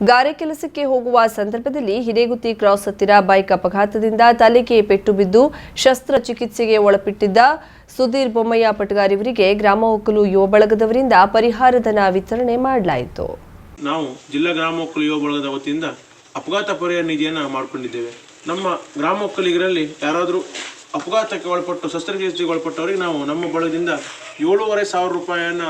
ಗಾರೆ ಕೆಲಸಕ್ಕೆ ಹೋಗುವ ಸಂದರ್ಭದಲ್ಲಿ ಹಿರೇಗುತ್ತಿ ಕ್ರಾಸ್ ಹತ್ತಿರ ಬೈಕ್ ಅಪಘಾತದಿಂದ ತಲೆಗೆ ಪೆಟ್ಟು ಬಿದ್ದು ಶಸ್ತ್ರಚಿಕಿತ್ಸೆಗೆ ಒಳಪಟ್ಟಿದ್ದ ಸುಧೀರ್ ಬೊಮ್ಮಯ್ಯ ಪಟಗಾರಿವರಿಗೆ ಗ್ರಾಮ ಒಕ್ಕಲು ಯುವ ಬಳಗದವರಿಂದ ಪರಿಹಾರ ಧನ ವಿತರಣೆ ಮಾಡಲಾಯಿತು. ನಾವು ಜಿಲ್ಲಾ ಗ್ರಾಮ ಒಕ್ಕಲು ಯುವ ಬಳಗದ ವತಿಯಿಂದ ಅಪಘಾತ ಪರಿಹಾರ ನಿಧಿಯನ್ನು ಮಾಡಿಕೊಂಡಿದ್ದೇವೆ. ನಮ್ಮ ಗ್ರಾಮ ಒಕ್ಕಲಿಗರಲ್ಲಿ ಯಾರಾದರೂ ಅಪಘಾತಕ್ಕೆ ಒಳಪಟ್ಟು, ಶಸ್ತ್ರಚಿಕಿತ್ಸೆಗೆ ಒಳಪಟ್ಟವರಿಗೆ ನಾವು ನಮ್ಮ ಬಳಗದಿಂದ ಏಳೂವರೆ ಸಾವಿರ ರೂಪಾಯಿಯನ್ನ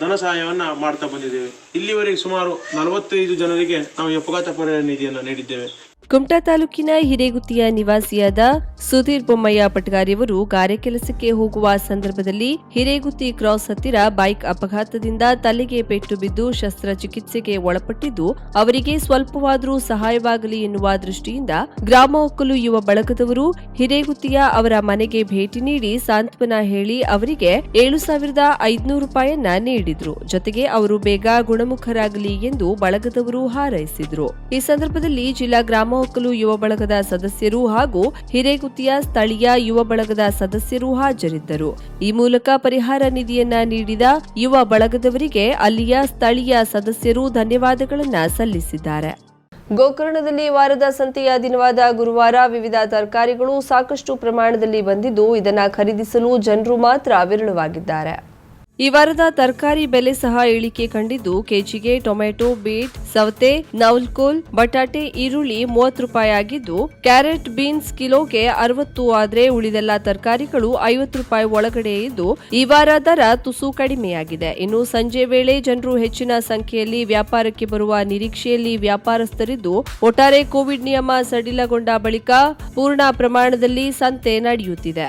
ಧನ ಸಹಾಯವನ್ನು ಮಾಡ್ತಾ ಬಂದಿದ್ದೇವೆ. ಇಲ್ಲಿವರೆಗೆ ಸುಮಾರು ನಲವತ್ತೈದು ಜನರಿಗೆ ನಾವು ಅಪಘಾತ ಪರಿಹಾರ ನಿಧಿಯನ್ನು ನೀಡಿದ್ದೇವೆ. ಕುಮಟಾ ತಾಲೂಕಿನ ಹಿರೇಗುತ್ತಿಯ ನಿವಾಸಿಯಾದ ಸುಧೀರ್ ಬೊಮ್ಮಯ್ಯ ಪಟ್ಗಾರಿಯವರು ಗಾರೆ ಕೆಲಸಕ್ಕೆ ಹೋಗುವ ಸಂದರ್ಭದಲ್ಲಿ ಹಿರೇಗುತ್ತಿ ಕ್ರಾಸ್ ಹತ್ತಿರ ಬೈಕ್ ಅಪಘಾತದಿಂದ ತಲೆಗೆ ಪೆಟ್ಟು ಬಿದ್ದು ಶಸ್ತ್ರಚಿಕಿತ್ಸೆಗೆ ಒಳಪಟ್ಟಿದ್ದು, ಅವರಿಗೆ ಸ್ವಲ್ಪವಾದರೂ ಸಹಾಯವಾಗಲಿ ಎನ್ನುವ ದೃಷ್ಟಿಯಿಂದ ಗ್ರಾಮ ಒಕ್ಕಲು ಯುವ ಬಳಗದವರು ಹಿರೇಗುತ್ತಿಯ ಅವರ ಮನೆಗೆ ಭೇಟಿ ನೀಡಿ ಸಾಂತ್ವನ ಹೇಳಿ ಅವರಿಗೆ ಏಳು ಸಾವಿರದ ಐದುನೂರು ರೂಪಾಯಿಯನ್ನ ನೀಡಿದ್ರು. ಜೊತೆಗೆ ಅವರು ಬೇಗ ಗುಣಮುಖರಾಗಲಿ ಎಂದು ಬಳಗದವರು ಹಾರೈಸಿದ್ರು. ಈ ಸಂದರ್ಭದಲ್ಲಿ ಜಿಲ್ಲಾ ಗ್ರಾಮ ಒಕ್ಕಲು ಯುವ ಬಳಗದ ಸದಸ್ಯರು ಹಾಗೂ ಹಿರೇಗುತ್ತಿಯ ಸ್ಥಳೀಯ ಯುವ ಬಳಗದ ಸದಸ್ಯರು ಹಾಜರಿದ್ದರು. ಈ ಮೂಲಕ ಪರಿಹಾರ ನಿಧಿಯನ್ನ ನೀಡಿದ ಯುವ ಬಳಗದವರಿಗೆ ಅಲ್ಲಿಯ ಸ್ಥಳೀಯ ಸದಸ್ಯರು ಧನ್ಯವಾದಗಳನ್ನ ಸಲ್ಲಿಸಿದ್ದಾರೆ. ಗೋಕರ್ಣದಲ್ಲಿ ವಾರದ ಸಂತೆಯ ದಿನವಾದ ಗುರುವಾರ ವಿವಿಧ ತರಕಾರಿಗಳು ಸಾಕಷ್ಟು ಪ್ರಮಾಣದಲ್ಲಿ ಬಂದಿದ್ದು, ಇದನ್ನು ಖರೀದಿಸಲು ಜನರು ಮಾತ್ರ ವಿರಳವಾಗಿದ್ದಾರೆ. ಈ ವಾರದ ತರಕಾರಿ ಬೆಲೆ ಸಹ ಇಳಿಕೆ ಕಂಡಿದ್ದು, ಕೆಜಿಗೆ ಟೊಮೆಟೊ, ಬೀಟ್ ಸವತೆ ನೌಲ್ಕೋಲ್ ಬಟಾಟೆ, ಈರುಳ್ಳಿ ಮೂವತ್ತು ರೂಪಾಯಿ ಆಗಿದ್ದು, ಕ್ಯಾರೆಟ್, ಬೀನ್ಸ್ ಕಿಲೋಗೆ ಅರವತ್ತು ಆದರೆ ಉಳಿದೆಲ್ಲ ತರಕಾರಿಗಳು ಐವತ್ತು ರೂಪಾಯಿ ಒಳಗಡೆ ಇದ್ದು, ಈ ವಾರ ದರ ತುಸು ಕಡಿಮೆಯಾಗಿದೆ. ಇನ್ನು ಸಂಜೆ ವೇಳೆ ಜನರು ಹೆಚ್ಚಿನ ಸಂಖ್ಯೆಯಲ್ಲಿ ವ್ಯಾಪಾರಕ್ಕೆ ಬರುವ ನಿರೀಕ್ಷೆಯಲ್ಲಿ ವ್ಯಾಪಾರಸ್ಥರಿದ್ದು, ಒಟ್ಟಾರೆ ಕೋವಿಡ್ ನಿಯಮ ಸಡಿಲಗೊಂಡ ಬಳಿಕ ಪೂರ್ಣ ಪ್ರಮಾಣದಲ್ಲಿ ಸಂತೆ ನಡೆಯುತ್ತಿದೆ.